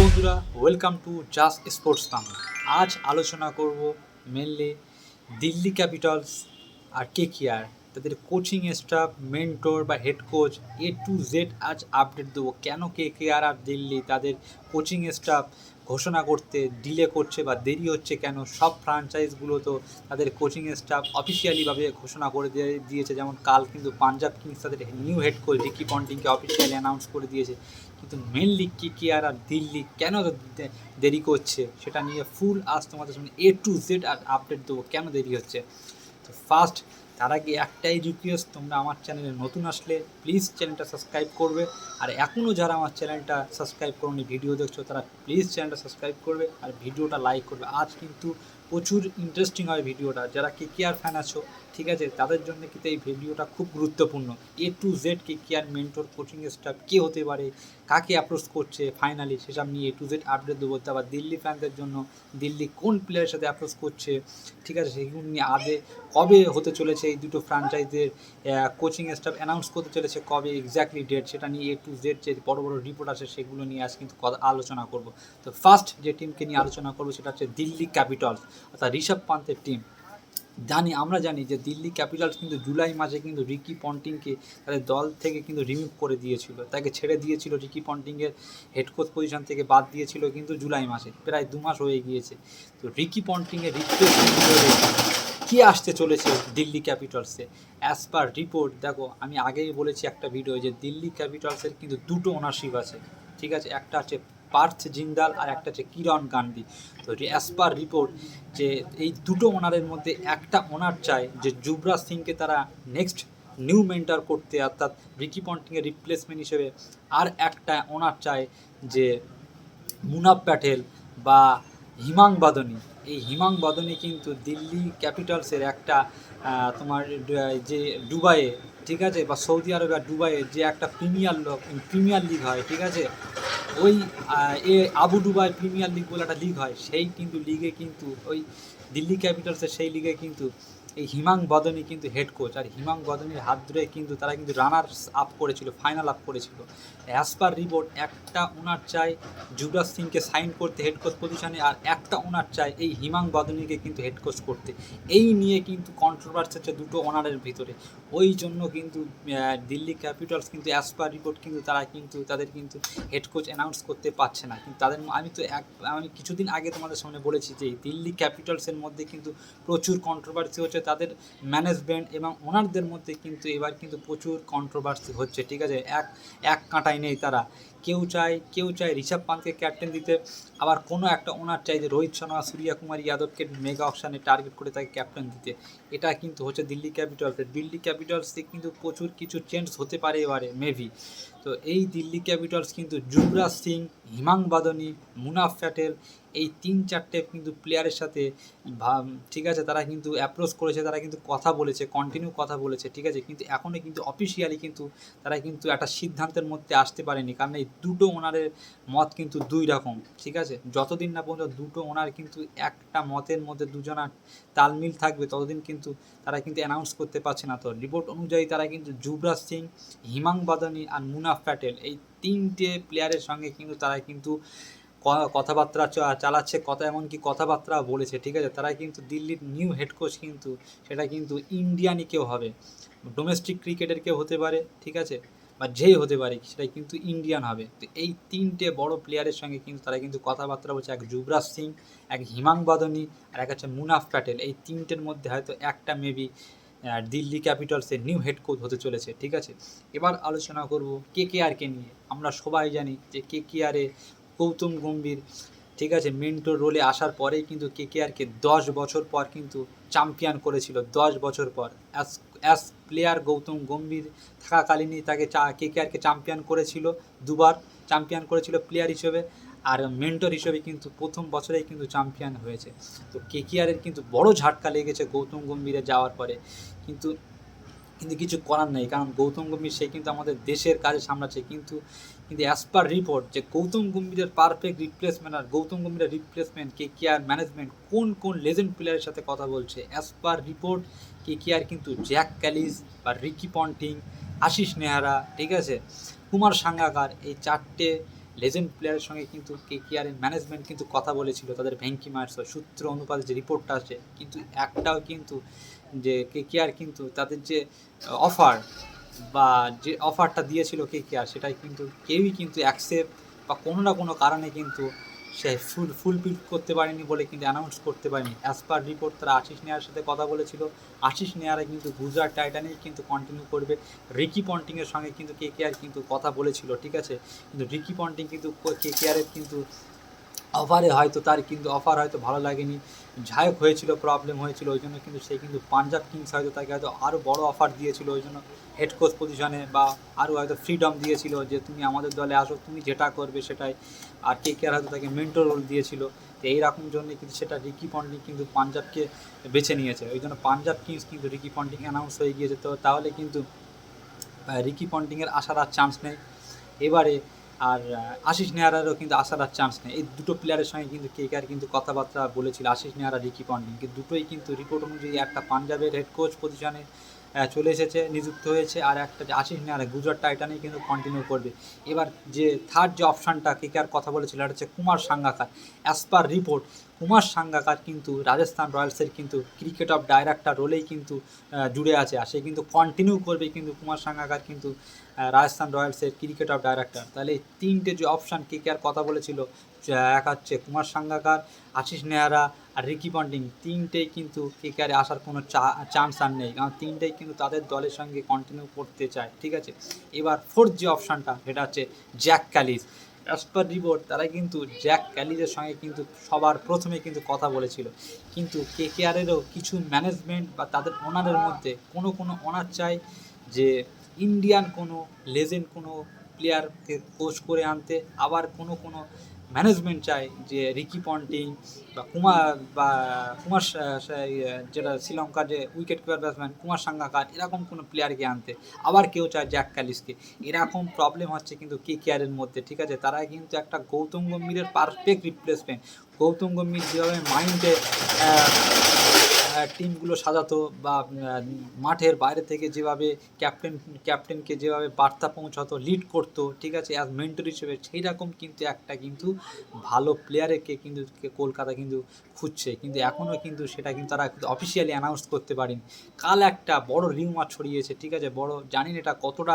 বন্ধুরা welcome to just sports Bangla আজ আলোচনা করব মেনলি দিল্লি ক্যাপিটালস আর কে কেয়ার তাদের কোচিং স্টাফ মেন্টর বা head coach A to Z আজ আপডেট দেবো। কেন কে কেয়ার আর দিল্লি তাদের কোচিং স্টাফ ঘোষণা করতে ডিলে করছে বা দেরি হচ্ছে কেন? সব ফ্রাঞ্চাইজগুলো তো তাদের কোচিং স্টাফ অফিসিয়ালিভাবে ঘোষণা করে দিয়ে দিয়েছে। যেমন কাল কিন্তু পাঞ্জাব কিংস তাদের নিউ হেড কোচ রিকি পন্টিংকে অফিসিয়ালি অ্যানাউন্স করে দিয়েছে। কিন্তু মেনলি কী কী আর আর দিল্লি কেন দেরি করছে? সেটা নিয়ে ফুল আজ তোমাদের সামনে এ টু জেড আর আপডেট দেবো, কেন দেরি হচ্ছে? তো ফার্স্ট তার আগে একটাই রিকোয়েস্ট তোমরা আমার চ্যানেলে নতুন আসলে প্লিজ চ্যানেলটা সাবস্ক্রাইব করবে। আর এখনও যারা আমার চ্যানেলটা সাবস্ক্রাইব করোনি ভিডিও দেখছ, তারা প্লিজ চ্যানেলটা সাবস্ক্রাইব করবে আর ভিডিওটা লাইক করবে। আজ কিন্তু প্রচুর ইন্টারেস্টিং হয় ভিডিওটা। যারা কে কে আর ফ্যান আছো, ঠিক আছে, তাদের জন্য কিন্তু এই ভিডিওটা খুব গুরুত্বপূর্ণ। A to Z K K R mentor coaching staff কে হতে পারে, কাকে অ্যাপ্রোচ করছে ফাইনালি সেসব নিয়ে এ টু জেড আপডেট দেবো। আবার দিল্লি ফ্যানদের জন্য দিল্লি কোন প্লেয়ারের সাথে অ্যাপ্রোচ করছে, ঠিক আছে, সেগুলো নিয়ে আগে কবে হতে চলেছে এই দুটো ফ্রাঞ্চাইজের কোচিং স্টাফ অ্যানাউন্স করতে চলেছে, কবে এক্স্যাক্টলি ডেট সেটা নিয়ে এ টু জেড যে বড় বড় রিপোর্ট আছে সেগুলো নিয়ে আজ কিন্তু আলোচনা করব। তো ফার্স্ট যে টিমকে নিয়ে আলোচনা করব সেটা হচ্ছে দিল্লি ক্যাপিটালস অর্থাৎ ঋষভ পান্তের টিম জানি, আমরা জানি যে দিল্লি ক্যাপিটালস কিন্তু জুলাই মাসে কিন্তু রিকি পন্টিংকে তাদের দল থেকে কিন্তু রিমুভ করে দিয়েছিল। তাকে ছেড়ে দিয়েছিল রিকি পন্টিংয়ের হেড কোচ পজিশন থেকে বাদ দিয়েছিল কিন্তু জুলাই মাসে, প্রায় দু মাস হয়ে গিয়েছে। তো রিকি পন্টিংয়ের রিপ্লেসমেন্ট কি আসতে চলেছে দিল্লি ক্যাপিটালসে অ্যাজ পার রিপোর্ট দেখো, আমি আগেই বলেছি একটা ভিডিও যে দিল্লি ক্যাপিটালসের কিন্তু দুটো ওনারশিপ আছে। ঠিক আছে, একটা আছে পার্থ জিন্দাল আর একটা হচ্ছে কিরণ গান্ধী। তো অ্যাজ পার রিপোর্ট যে এই দুটো ওনারের মধ্যে একটা ওনার চায় যে যুবরাজ সিংকে তারা নেক্সট নিউ মেন্টার করতে, অর্থাৎ রিকি পন্টিংয়ের রিপ্লেসমেন্ট হিসেবে আর একটা ওনার চায় যে মুনাব প্যাটেল বা হিমাং বাদনী। এই হিমাং বাদনী কিন্তু দিল্লি ক্যাপিটালসের একটা তোমার যে দুবাইয়ে ঠিক আছে? বা সৌদি আরবে আর দুবাইয়ে যে একটা প্রিমিয়ার প্রিমিয়ার লিগ হয়, ঠিক আছে? ওই এ আবু দুবাই প্রিমিয়ার লিগ বলে একটা লিগ হয়, সেই কিন্তু লিগে কিন্তু ওই দিল্লি ক্যাপিটালসের সেই লিগে কিন্তু এই হিমাং বদনী কিন্তু হেড কোচ আর হিমাং বদনীর হাত ধরে কিন্তু তারা কিন্তু রানার্স আপ করেছিল ফাইনাল আপ করেছিল। অ্যাজ পার রিপোর্ট একটা ওনার চাই যুবরাজ সিংকে সাইন করতে হেড কোচ পজিশনে আর একটা ওনার চাই, এই হিমাং বদনীকে কিন্তু হেড কোচ করতে। এই নিয়ে কিন্তু কন্ট্রোভার্সি হচ্ছে দুটো ওনারের ভিতরে। ওই জন্য কিন্তু দিল্লি ক্যাপিটালস কিন্তু অ্যাজ পার রিপোর্ট কিন্তু তারা কিন্তু, তাদের কিন্তু হেড কোচ অ্যানাউন্স করতে পারছে না। কিন্তু তাদের, আমি তো এক, আমি কিছুদিন আগে তোমাদের সামনে বলেছি যে, দিল্লি ক্যাপিটালসের মধ্যে কিন্তু প্রচুর কন্ট্রোভার্সি হচ্ছে। তাদের ম্যানেজমেন্ট এবং ওনারদের মধ্যে কিন্তু এবার কিন্তু প্রচুর কন্ট্রোভার্সি হচ্ছে। ঠিক আছে? এক এক কাঁটায় নেই তারা। কেউ চায় কেউ চায় ঋষভ পান্তকে ক্যাপ্টেন দিতে। আবার কোনো একটা ওনার চাই যে রোহিত শর্মা, সূর্যা কুমার, যাদবকে মেগা অপশানে টার্গেট করে তাকে ক্যাপ্টেন দিতে। এটা কিন্তু হচ্ছে দিল্লি ক্যাপিটালসের দিল্লি ক্যাপিটালসে কিন্তু প্রচুর কিছু চেঞ্জ হতে পারে এবারে মেবি তো এই দিল্লি ক্যাপিটালস কিন্তু যুবরাজ সিং, হিমাং বাদনি মুনাফ প্যাটেল, এই তিন চারটে কিন্তু প্লেয়ারের সাথে ঠিক আছে, তারা কিন্তু অ্যাপ্রোচ করেছে, তারা কিন্তু কথা বলেছে কন্টিনিউ কথা বলেছে, ঠিক আছে, কিন্তু এখনও কিন্তু অফিসিয়ালি কিন্তু তারা কিন্তু একটা সিদ্ধান্তের মধ্যে আসতে পারেনি, কারণ এই দুটো ওনারের মত কিন্তু দুই রকম, ঠিক আছে, যতদিন না পর্যন্ত দুটো ওনার কিন্তু একটা মতের মধ্যে দুজনার তালমিল থাকবে, ততদিন কিন্তু তারা কিন্তু অ্যানাউন্স করতে পারছে না, তো রিপোর্ট অনুযায়ী তারা কিন্তু যুবরাজ সিং, হিমাং বাদানি আর মুনাফ প্যাটেল এই তিনটে প্লেয়ারের সঙ্গে কিন্তু তারা কিন্তু কথাবার্তা চালাচ্ছে, কথা এমনকি কথাবার্তা বলেছে, ঠিক আছে? তারা কিন্তু দিল্লির নিউ হেড কোচ কিন্তু, সেটা কিন্তু ইন্ডিয়ানই কেউ হবে। ডোমেস্টিক ক্রিকেটের কেউ হতে পারে, ঠিক আছে? বা যেই হতে পারে সেটা কিন্তু ইন্ডিয়ান হবে। তো এই তিনটে বড় প্লেয়ারের সঙ্গে কিন্তু তারা কিন্তু কথাবার্তা বলছে, এক যুবরাজ সিং, এক হিমাং বাদনী আর এক হচ্ছে মুনাফ প্যাটেল এই তিনটের মধ্যে হয়তো একটা মেবি দিল্লি ক্যাপিটালসের নিউ হেড কোচ হতে চলেছে, ঠিক আছে? এবার আলোচনা করব কে কে আরকে নিয়ে। আমরা সবাই জানি যে কে কে আরে গৌতম গম্ভীর, ঠিক আছে, মেন্টর রোলে আসার পরেই কিন্তু কে কে আরকে দশ বছর পর কিন্তু চ্যাম্পিয়ন করেছিল, দশ বছর পর। As as player Gautam Gambhir থাকাকালীনই তাকে চা, কে কে আরকে চ্যাম্পিয়ন করেছিল, দুবার চ্যাম্পিয়ন করেছিল প্লেয়ার হিসেবে। আর মেন্টর হিসেবে কিন্তু প্রথম বছরেই কিন্তু চ্যাম্পিয়ন হয়েছে। তো কে কে আরের কিন্তু বড় ঝাটকা লেগেছে গৌতম গম্ভীরে যাওয়ার পরে। কিন্তু কিন্তু কিছু করার নেই, কারণ গৌতম গম্ভীর সে কিন্তু আমাদের দেশের কাজে সামলাচ্ছে। কিন্তু কিন্তু অ্যাজ পার রিপোর্ট যে গৌতম গম্ভীরের পারফেক্ট রিপ্লেসমেন্ট আর Gautam গম্ভীরের replacement K K R management কোন কোন লেজেন্ড প্লেয়ারের সাথে কথা বলছে অ্যাজ পার রিপোর্ট কে কে আর কিন্তু জ্যাক ক্যালিস বা রিকি পন্টিং আশিস নেহারা, ঠিক আছে? কুমার সাঙ্গাকার, এই চারটে লেজেন্ড প্লেয়ারের সঙ্গে কিন্তু কে কেয়ারের ম্যানেজমেন্ট কিন্তু কথা বলেছিল, তাদের ভেঙ্কি মার্স সূত্র অনুপাতে যে রিপোর্টটা আছে কিন্তু একটাও কিন্তু যে কে কেয়ার কিন্তু তাদের যে অফার বা যে অফারটা দিয়েছিল কে কেয়ার সেটাই কিন্তু কেউই কিন্তু অ্যাকসেপ্ট বা কোনো না কোনো কারণে কিন্তু সে ফুল ফুলফিল করতে পারেনি বলে কিন্তু অ্যানাউন্স করতে পারেনি। অ্যাজ পার রিপোর্ট তারা আশিস নেয়ার সাথে কথা বলেছিল। আশিস নেয়ারা কিন্তু গুজরাট টাইটানেই কিন্তু কন্টিনিউ করবে। রিকি পন্টিংয়ের সঙ্গে কিন্তু কে কেয়ার কিন্তু কথা বলেছিল, ঠিক আছে? কিন্তু রিকি পন্টিং কিন্তু কে কেয়ারের কিন্তু অফারে হয়তো তার কিন্তু অফার হয়তো ভালো লাগেনি। ঝায়ক হয়েছিল প্রবলেম হয়েছিল ওই জন্য কিন্তু সে কিন্তু পাঞ্জাব কিংস হয়তো তাকে হয়তো আরও বড় অফার দিয়েছিল ওই জন্য হেড কোচ পজিশনে বা আরও হয়তো ফ্রিডম দিয়েছিল যে তুমি আমাদের দলে আসো, তুমি যেটা করবে সেটাই। আর কে কে হয়তো তাকে মেন্টর রোল দিয়েছিল। তো এইরকম জন্যে কিন্তু সেটা রিকি পন্ডিং কিন্তু পাঞ্জাবকে বেছে নিয়েছে। ওই জন্য পাঞ্জাব কিংস কিন্তু রিকি পন্টিং অ্যানাউন্স হয়ে গিয়েছে। তো তাহলে কিন্তু রিকি পন্টিংয়ের আসার আর চান্স নেই। এবারে আর আশিস নেহারারও কিন্তু আসার আর চান্স নেই। এই দুটো প্লেয়ারের সঙ্গে কিন্তু কে কে আর কিন্তু কথাবার্তা বলেছিল আশিস নেহারা, রিকি পন্ডিং। কিন্তু দুটোই কিন্তু রিপোর্ট অনুযায়ী একটা পাঞ্জাবের হেড কোচ পজিশনে চলে এসেছে, নিযুক্ত হয়েছে। আর একটা যে আশিস নেহারা, গুজরাট টাইটানে কিন্তু কন্টিনিউ করবে। এবার যে থার্ড যে অপশানটা কে কে আর কথা বলেছিল এটা হচ্ছে Kumar Sangakkara. As per report Kumar Sangakkara কিন্তু রাজস্থান রয়্যালসের কিন্তু ক্রিকেট অফ ডাইরেক্টর রোলেই কিন্তু জুড়ে আছে। আর সে কিন্তু কন্টিনিউ করবে কিন্তু কুমার সাঙ্গাকার কিন্তু রাজস্থান রয়্যালসের ক্রিকেট অফ ডাইরেক্টর। তাহলে এই তিনটে যে অপশান কে আর কথা বলেছিল? এক হচ্ছে কুমার সাঙ্গাকার, আশিস নেহারা আর রিকি পন্টিং। তিনটেই কিন্তু কে কে আরে আসার কোনো চান্স আর নেই। কারণ তিনটেই কিন্তু তাদের দলের সঙ্গে কন্টিনিউ করতে চায়। ঠিক আছে? এবার ফোর্থ যে অপশানটা সেটা হচ্ছে Jack Kallis as per report তারা কিন্তু জ্যাক ক্যালিজের সঙ্গে কিন্তু সবার প্রথমে কিন্তু কথা বলেছিল। কিন্তু কে কে আরেরও কিছু ম্যানেজমেন্ট বা তাদের ওনারের মধ্যে কোনো কোনো ওনার চাই যে ইন্ডিয়ান কোনো লেজেন্ড কোনো প্লেয়ারকে কোচ করে আনতে আবার কোনো কোনো ম্যানেজমেন্ট চায় যে রিকি পন্টিং বা কুমার বা কুমার ইয়ে, যেটা শ্রীলঙ্কার যে wicket keeper batsman Kumar Sangakkara এরকম কোনো প্লেয়ারকে আনতে আবার কেউ চায় জ্যাক ক্যালিসকে এরকম প্রবলেম হচ্ছে কিন্তু কে কেয়ারের মধ্যে ঠিক আছে? তারা কিন্তু একটা গৌতম গম্ভীরের পারফেক্ট রিপ্লেসমেন্ট গৌতম গম্ভীর যেভাবে মাইন্ডে টিমগুলো সাজাতো বা মাঠের বাইরে থেকে যেভাবে ক্যাপ্টেন ক্যাপ্টেনকে যেভাবে বার্তা পৌঁছাতো লিড করতো, ঠিক আছে অ্যাজ মেন্টর হিসেবে সেই রকম কিন্তু একটা কিন্তু ভালো প্লেয়ারকে কিন্তু কলকাতা কিন্তু খুঁজছে। কিন্তু এখনও কিন্তু সেটা কিন্তু তারা অফিসিয়ালি অ্যানাউন্স করতে পারেনি। কাল একটা বড় রিউমার ছড়িয়েছে, ঠিক আছে, বড়, জানি না এটা কতটা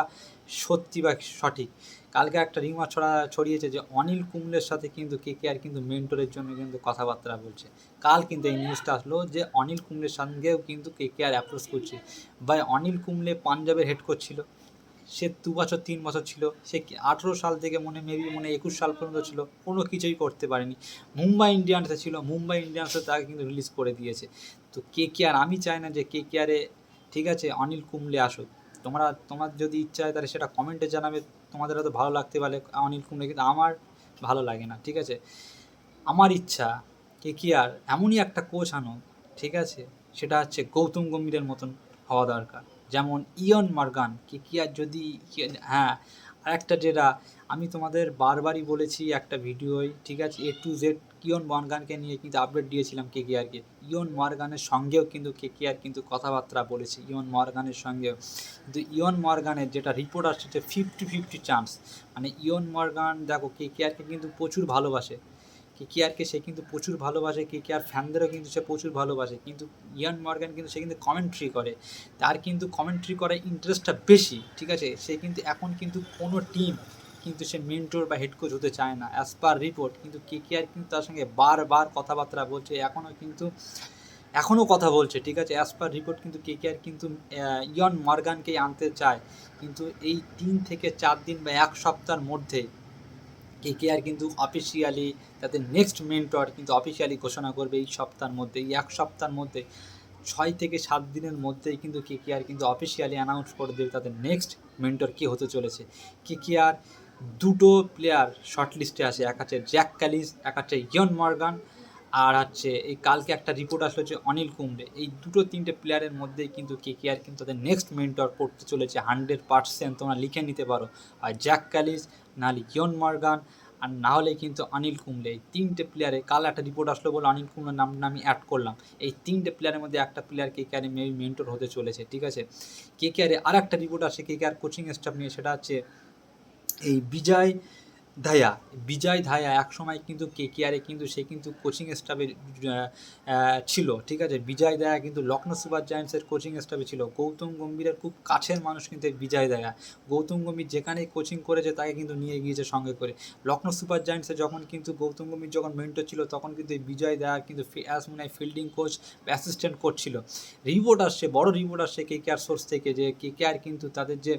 সত্যি বা সঠিক। কালকে একটা রিউমার ছড়া, ছড়িয়েছে যে অনিল কুম্বলের সাথে কিন্তু কে কে আর কিন্তু মেন্টরের জন্য কিন্তু কথাবার্তা বলছে। কাল কিন্তু এই নিউজটা আসলো যে অনিল কুম্বলের সঙ্গেও কিন্তু কে কে আর অ্যাপ্রোচ করছে। বা অনিল কুম্বলে পাঞ্জাবের হেড কোচ ছিল। সে দু বছর, তিন বছর ছিল। সে আঠেরো সাল থেকে মনে মেবি মনে একুশ সাল পর্যন্ত ছিল। কোনো কিছুই করতে পারেনি। মুম্বাই ইন্ডিয়ানসে ছিল। মুম্বাই ইন্ডিয়ান্সে তাকে কিন্তু রিলিজ করে দিয়েছে। তো কে কে আর, আমি চাই না যে কে কে আরে ঠিক আছে, অনিল কুম্বলে আসুক। তোমরা, তোমার যদি ইচ্ছা হয় তাহলে সেটা কমেন্টে জানাবে। তোমাদের হয়তো ভালো লাগতে পারে, অনিল কুম্বলে কিন্তু আমার ভালো লাগে না, ঠিক আছে? আমার ইচ্ছা, কে কি আর, এমনই একটা কোচ আনো ঠিক আছে? সেটা হচ্ছে গৌতম গম্ভীরের মতন হওয়া দরকার। যেমন ইয়ন মার্গান কে কি আর যদি হ্যাঁ আর একটা যেটা, আমি তোমাদের বারবারই বলেছি একটা ভিডিওয় ঠিক আছে? এ টু জেড ইয়ন মর্গানকে নিয়ে কিন্তু আপডেট দিয়েছিলাম কে। কেআরকে ইয়ন মর্গানের সঙ্গেও কিন্তু কে কেআর কিন্তু কথাবার্তা বলেছে, ইয়ন মর্গানের সঙ্গেও। কিন্তু ইয়ন মর্গানের যেটা রিপোর্ট আসছে যে ফিফটি ফিফটি চান্স মানে ইয়ন মর্গান দেখো কে কেআরকে কিন্তু প্রচুর ভালোবাসে। কে কেআরকে সে কিন্তু প্রচুর ভালোবাসে কে কেআর ফ্যানদেরও কিন্তু সে প্রচুর ভালোবাসে। কিন্তু ইয়ান মর্গান কিন্তু সে কিন্তু কমেন্ট্রি করে। তার কিন্তু কমেন্ট্রি করার ইন্টারেস্টটা বেশি, ঠিক আছে? সে কিন্তু এখন কিন্তু কোনো টিম কিন্তু সে মেন্টর বা হেড কোচ হতে চায় না অ্যাজ পার রিপোর্ট কিন্তু কে কে আর কিন্তু তার সঙ্গে বারবার কথাবার্তা বলছে এখনও কিন্তু এখনও কথা বলছে, ঠিক আছে? অ্যাজ পার রিপোর্ট কিন্তু কে কে আর কিন্তু ইয়ন মর্গানকেই আনতে চায়, কিন্তু এই তিন থেকে চার দিন বা এক সপ্তাহের মধ্যে কে কে আর কিন্তু অফিসিয়ালি তাদের নেক্সট মেন্টর কিন্তু অফিসিয়ালি ঘোষণা করবে এই সপ্তাহের মধ্যে, এই এক সপ্তাহের মধ্যে, ছয় থেকে সাত দিনের মধ্যেই কিন্তু কে কে আর কিন্তু অফিসিয়ালি অ্যানাউন্স করে দেবে তাদের নেক্সট মেন্টর কে হতে চলেছে। কে কে আর দুটো প্লেয়ার শর্ট লিস্টে আছে এক আছে জ্যাক ক্যালিস এক আছে ইয়ন মর্গান আর হচ্ছে এই কালকে একটা রিপোর্ট আসলো যে অনিল কুম্বলে। এই দুটো তিনটে প্লেয়ারের মধ্যেই কিন্তু কে কে আর কিন্তু তাদের নেক্সট মেন্টর করতে চলেছে হান্ড্রেড পার্সেন্ট তোমরা লিখে নিতে পারো। আর জ্যাক ক্যালিস নাহলে ইয়ন মর্গান আর না হলে কিন্তু অনিল কুম্বলে। এই তিনটে প্লেয়ারে কাল একটা রিপোর্ট আসলো বলে অনিল কুম্বলের নামটা আমি অ্যাড করলাম। এই তিনটে প্লেয়ারের মধ্যে একটা প্লেয়ার কে কে আর মেন্টর হতে চলেছে, ঠিক আছে? কে কে আরে আর একটা রিপোর্ট আসে কে কে আর কোচিং স্টাফ নিয়ে, সেটা হচ্ছে এই বিজয় ধায়া, বিজয় ধায়া একসময় কিন্তু কে কেয়ারে কিন্তু সে কিন্তু কোচিং স্টাফে ছিল, ঠিক আছে? বিজয় দায়া কিন্তু লখনৌ সুপার জায়ান্টসের কোচিং স্টাফে ছিল। গৌতম গম্ভীরের খুব কাছের মানুষ কিন্তু বিজয় দায়া গৌতম গম্ভীর যেখানেই কোচিং করেছে, তাকে কিন্তু নিয়ে গিয়েছে সঙ্গে করে। লখনৌ সুপার জায়ান্টসে যখন কিন্তু গৌতম গম্ভীর যখন মেন্টর ছিল, তখন কিন্তু এই বিজয় দায়া কিন্তু অ্যাজ মনে হয় ফিল্ডিং কোচ অ্যাসিস্ট্যান্ট কোচ ছিল। রিপোর্ট আসছে, বড় রিপোর্ট আসছে কে কেয়ার সোর্স থেকে যে কে কেয়ার কিন্তু তাদের যে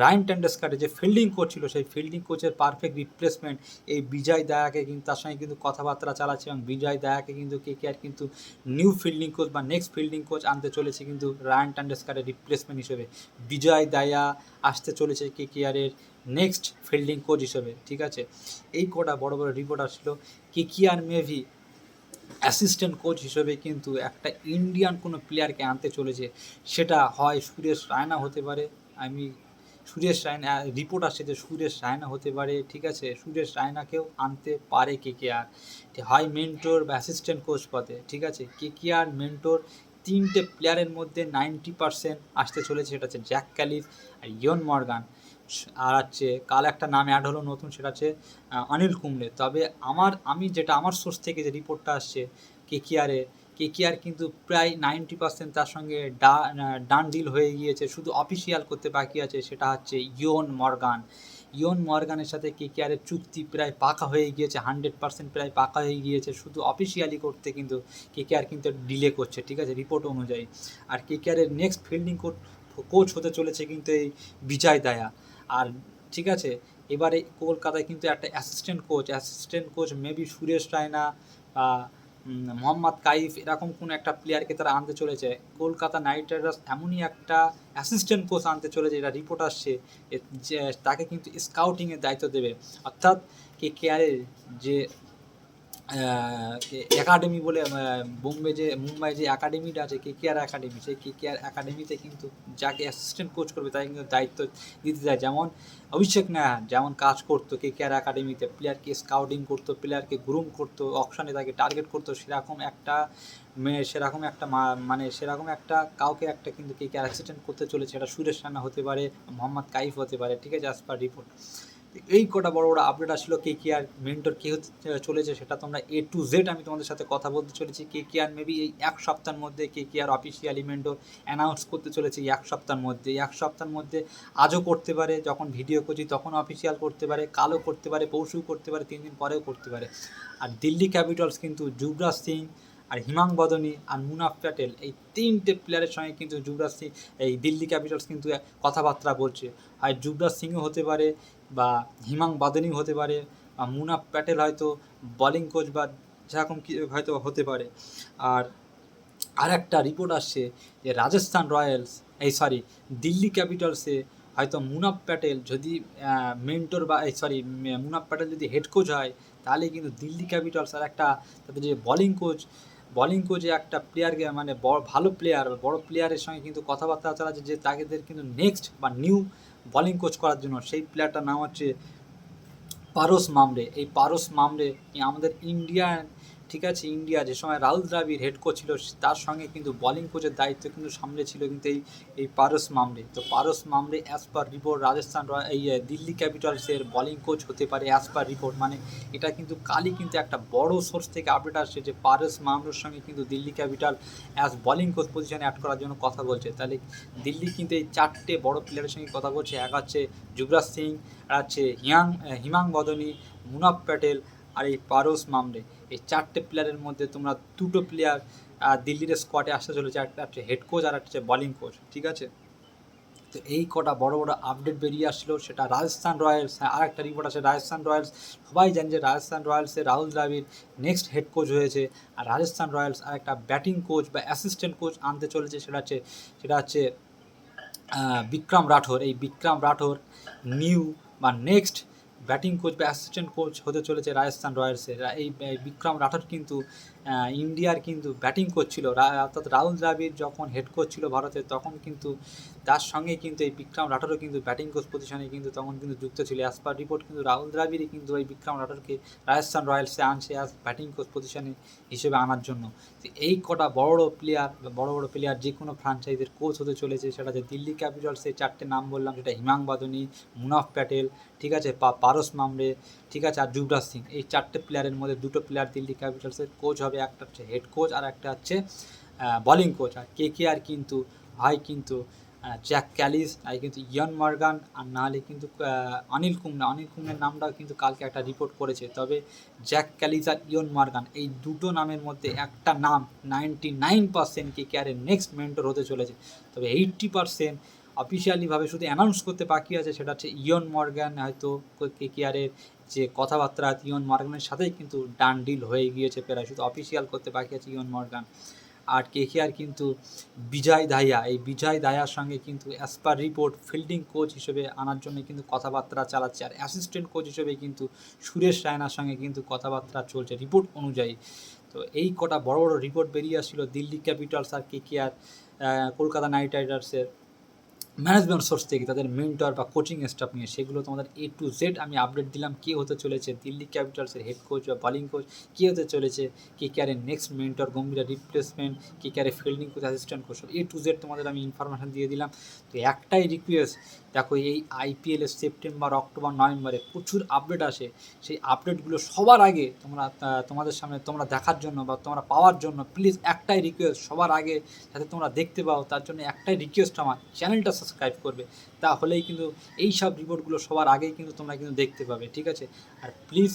রায়ন টেন্ডেসকারে যে ফিল্ডিং কোচ ছিল, সেই ফিল্ডিং কোচের পারফেক্ট রিপ্লেসমেন্ট এই বিজয় দায়াকে কিন্তু তার সঙ্গে কিন্তু কথাবার্তা চালাচ্ছে এবং বিজয় দায়াকে কিন্তু কে কে আর কিন্তু নিউ ফিল্ডিং কোচ বা নেক্সট ফিল্ডিং কোচ আনতে চলেছে কিন্তু রায়ান টেন্ডেসকারের রিপ্লেসমেন্ট হিসেবে। বিজয় দায়া আসতে চলেছে কে কে আরের নেক্সট ফিল্ডিং কোচ হিসেবে, ঠিক আছে? এই কটা বড় বড় রিপোর্ট আসলো কে কে আর মেভি অ্যাসিস্ট্যান্ট কোচ হিসেবে কিন্তু একটা ইন্ডিয়ান কোনো প্লেয়ারকে আনতে চলেছে, সেটা হয় সুরেশ রায়না হতে পারে। আমি সুরেশ রায়না রিপোর্ট আসছে যে সুরেশ রায়না হতে পারে, ঠিক আছে? সুরেশ রায়নাকেও আনতে পারে কে কে আর? হয় মেন্টর বা অ্যাসিস্ট্যান্ট কোচ পদে, ঠিক আছে? কে কে আর মেন্টর তিনটে প্লেয়ারের মধ্যে নাইনটি পার্সেন্ট আসতে চলেছে, সেটা হচ্ছে জ্যাক ক্যালিফ আর ইয়ন মর্গান। আর হচ্ছে কাল একটা নাম অ্যাড হলো নতুন, সেটা হচ্ছে অনিল কুমড়ে তবে আমার, আমি যেটা, আমার সোর্স থেকে যে রিপোর্টটা আসছে কে কেয়ারে কে কিন্তু প্রায় নাইনটি পার্সেন্ট তার সঙ্গে ডান ডিল হয়ে গিয়েছে। শুধু অফিসিয়াল করতে বাকি আছে সেটা হচ্ছে ইয়ন মর্গান। ইয়ন মর্গানের সাথে কে চুক্তি প্রায় পাকা হয়ে গিয়েছে হান্ড্রেড পার্সেন্ট প্রায় পাকা হয়ে গিয়েছে। শুধু অফিসিয়ালি করতে কিন্তু কে কিন্তু ডিলে করছে, ঠিক আছে? রিপোর্ট অনুযায়ী। আর কে নেক্সট ফিল্ডিং কোচ হতে চলেছে কিন্তু এই বিজয় দায়া। আর ঠিক আছে? এবারে কলকাতায় কিন্তু একটা assistant coach assistant coach maybe Suresh Raina Mohammad Kaif এরকম কোনো একটা প্লেয়ারকে তারা আনতে চলেছে। কলকাতা নাইট রাইডার্স এমনই একটা অ্যাসিস্ট্যান্ট কোচ আনতে চলেছে এটা রিপোর্ট আসছে তাকে কিন্তু স্কাউটিংয়ের দায়িত্ব দেবে। অর্থাৎ কে কেয়ারের যে একাডেমি বলে বোম্বে যে, মুম্বাই যে একাডেমিটা আছে কে কেয়ার একাডেমি সেই কে কেয়ার একাডেমিতে কিন্তু যাকে অ্যাসিস্ট্যান্ট কোচ করবে, তাকে কিন্তু দায়িত্ব দিতে যায়। যেমন অভিষেক নায়ার যেমন কাজ করতো কে কেয়ার একাডেমিতে প্লেয়ারকে স্কাউটিং করতো প্লেয়ারকে গ্রুম করতো অপশানে তাকে টার্গেট করতো, সেরকম একটা সেরকম একটা মানে সেরকম একটা, কাউকে একটা কিন্তু কে কেয়ার অ্যাসিস্ট্যান্ট করতে চলেছে। এটা সুরেশ রানা হতে পারে, মোহাম্মদ কাইফ হতে পারে, ঠিক আছে অ্যাজ পার রিপোর্ট এই কটা বড় বড় আপডেট আসলো, কে কে আর মেন্টর কে চলেছে সেটা তোমরা এ টু জেড আমি তোমাদের সাথে কথা বলতে চলেছি। কে কে আর মেবি এই এক সপ্তাহের মধ্যে K K R officially mentor announce করতে চলেছে এক সপ্তাহের মধ্যে। এক সপ্তাহের মধ্যে আজও করতে পারে, যখন ভিডিও করছি তখন অফিসিয়াল করতে পারে, কালও করতে পারে পরশু করতে পারে, তিন দিন পরেও করতে পারে। আর দিল্লি ক্যাপিটালস কিন্তু যুবরাজ সিং আর হিমাং বদনী আর মুনাফ প্যাটেল, এই তিনটে প্লেয়ারের সঙ্গে কিন্তু যুবরাজ সিং, এই দিল্লি ক্যাপিটালস কিন্তু কথাবার্তা বলছে। আর যুবরাজ সিংও হতে পারে বা হিমাং বাদনী হতে পারে বা মুনাফ প্যাটেল হয়তো বলিং কোচ বা যেরকম কি হয়তো হতে পারে। আর আর একটা রিপোর্ট আসছে যে রাজস্থান রয়্যালস, এই সরি দিল্লি ক্যাপিটালসে হয়তো মুনাফ প্যাটেল যদি মেন্টর বা, এই সরি মুনাফ প্যাটেল যদি হেড কোচ হয়, তাহলে কিন্তু দিল্লি ক্যাপিটালস আর একটা তাদের যে বলিং কোচ বলিং কোচে একটা প্লেয়ারকে মানে বড়, ভালো প্লেয়ার বড় প্লেয়ারের সঙ্গে কিন্তু কথাবার্তা চালাচ্ছে যে তাদের কিন্তু নেক্সট বা নিউ বলিং কোচ করার জন্য, সেই প্লেয়ারটার নাম হচ্ছে পারস মামরে। এই পারস মামরে আমাদের ইন্ডিয়ান ঠিক আছে, ইন্ডিয়া যে সময় রাহুল দ্রাবিড় হেড কোচ ছিল, তার সঙ্গে কিন্তু বলিং কোচের দায়িত্ব কিন্তু সামলে ছিল কিন্তু এই এই পারস মামরে তো Paras Mhambrey as per report Rajasthan এই দিল্লি ক্যাপিটালসের বলিং কোচ হতে পারে অ্যাজ পার রিপোর্ট মানে এটা কিন্তু কালই কিন্তু একটা বড় সোর্স থেকে আপডেট আসছে যে পারস মামরের সঙ্গে কিন্তু Delhi Capital as bowling coach পজিশনে অ্যাড করার জন্য কথা বলছে। তাহলে দিল্লি কিন্তু এই চারটে বড় প্লেয়ারের সঙ্গে কথা বলছে। এক হচ্ছে যুবরাজ সিং, আর হচ্ছে হিয়াং হিমাং বদনী মুনাফ প্যাটেল আর এই পারস মামরে, এই চারটে প্লেয়ারের মধ্যে তোমরা দুটো প্লেয়ার দিল্লির স্কোয়াডে আসতে চলেছে, একটা হচ্ছে হেড কোচ আর একটা হচ্ছে বলিং কোচ ঠিক আছে? তো এই কটা বড় বড় আপডেট বেরিয়ে আসলো, সেটা রাজস্থান রয়্যালস হ্যাঁ আর একটা রিপোর্ট আছে রাজস্থান রয়্যালস, সবাই জানে যে Rajasthan রয়্যালসে Rahul Dravid next head coach হয়েছে, আর রাজস্থান রয়্যালস আর একটা ব্যাটিং কোচ বা অ্যাসিস্ট্যান্ট কোচ আনতে চলেছে, সেটা হচ্ছে সেটা হচ্ছে বিক্রম রাঠোর, এই বিক্রম রাঠোর নিউ বা নেক্সট ব্যাটিং কোচ বা অ্যাসিস্ট্যান্ট কোচ হতে চলেছে রাজস্থান রয়্যালসের। এই বিক্রম রাঠোর কিন্তু ইন্ডিয়ার কিন্তু ব্যাটিং কোচ ছিল রা- অর্থাৎ রাহুল দ্রাবিড় যখন হেড কোচ ছিল ভারতের, তখন কিন্তু তার সঙ্গে কিন্তু এই বিক্রম রাঠোরও কিন্তু ব্যাটিং কোচ পজিশনে কিন্তু তখন কিন্তু যুক্ত ছিল। অ্যাজ পার রিপোর্ট কিন্তু রাহুল দ্রাবিড়ই কিন্তু এই বিক্রম রাঠোরকে রাজস্থান রয়্যালসে আনছে অ্যাজ ব্যাটিং কোচ পজিশনে হিসেবে আনার জন্য। তো এই কটা বড় বড় প্লেয়ার বড় বড় প্লেয়ার যে কোনো ফ্রাঞ্চাইজের কোচ হতে চলেছে। সেটা যে দিল্লি ক্যাপিটালসের চারটে নাম বললাম, সেটা হিমাং বাদনী, মুনাফ প্যাটেল, ঠিক আছে পারস মামরে ঠিক আছে? আর যুবরাজ সিং, এই চারটে প্লেয়ারের মধ্যে দুটো প্লেয়ার দিল্লি ক্যাপিটালসের কোচ হবে, একটা হচ্ছে হেড কোচ আর একটা হচ্ছে বলিং কোচ আর কে কে আর কিন্তু হয় কিন্তু জ্যাক ক্যালিস আর কিন্তু ইয়ন মর্গান আর নাহলে কিন্তু অনিল কুমনে অনিল কুমনের নামটাও কিন্তু কালকে একটা রিপোর্ট করেছে। তবে জ্যাক ক্যালিস আর ইয়ন মর্গান এই দুটো নামের মধ্যে একটা নাম নাইনটি নাইন পার্সেন্ট কে কেয়ারের নেক্সট মেন্টর হতে চলেছে। তবে এইটটি পার্সেন্ট অফিসিয়ালিভাবে শুধু অ্যানাউন্স করতে বাকি আছে, সেটা হচ্ছে ইয়ন মর্গান হয়তো কে কেয়ারের যে কথাবার্তা ইয়ন মর্গানের সাথেই কিন্তু ডান ডিল হয়ে গিয়েছে প্রায় শুধু অফিসিয়াল করতে বাকি আছে ইয়ন মর্গান। আর কে আর কিন্তু বিজয় দাহিয়া এই বিজয় দাহিয়ার সঙ্গে কিন্তু as per report fielding coach হিসেবে আনার জন্য কিন্তু কথাবার্তা চালাচ্ছে। আর অ্যাসিস্ট্যান্ট কোচ হিসেবে কিন্তু সুরেশ রায়নার সঙ্গে কিন্তু কথাবার্তা চলছে রিপোর্ট অনুযায়ী। তো এই কটা বড় বড় রিপোর্ট বেরিয়ে আসছিল দিল্লি ক্যাপিটালস আর কে আর কলকাতা নাইট রাইডার্সের। ম্যানেজমেন্ট সোর্স থেকে তাদের মেন্টর বা কোচিং স্টাফ নিয়ে, সেগুলো তোমাদের এ টু জেড আমি আপডেট দিলাম কে হতে চলেছে, দিল্লি ক্যাপিটালসের হেড কোচ বা বলিং কোচ কী হতে চলেছে, কে ক্যারে next mentor Gambhira replacement K KR fielding coach assistant coach A to Z তোমাদের আমি ইনফরমেশান দিয়ে দিলাম। তো একটাই রিকোয়েস্ট দেখো এই আইপিএলের সেপ্টেম্বর অক্টোবর নভেম্বরে প্রচুর আপডেট আসে। সেই আপডেটগুলো সবার আগে তোমরা তোমাদের সামনে তোমরা দেখার জন্য বা তোমরা পাওয়ার জন্য প্লিজ একটাই রিকোয়েস্ট সবার আগে যাতে তোমরা দেখতে পাও। তার জন্য একটাই রিকোয়েস্ট আমার, চ্যানেলটা সাবস্ক্রাইব করবে। তাহলেই কিন্তু এই সব রিপোর্টগুলো সবার আগেই কিন্তু তোমরা কিন্তু দেখতে পাবে, ঠিক আছে? আর প্লিজ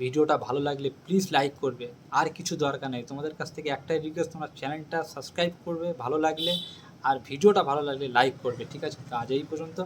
ভিডিওটা ভালো লাগলে প্লিজ লাইক করবে। আর কিছু দরকার নেই। তোমাদের কাছ থেকে একটাই রিকোয়েস্ট তোমরা চ্যানেলটা সাবস্ক্রাইব করবে। ভালো লাগলে আর ভিডিওটা ভালো লাগলে লাইক করবে ঠিক আছে? আজ এই পর্যন্ত।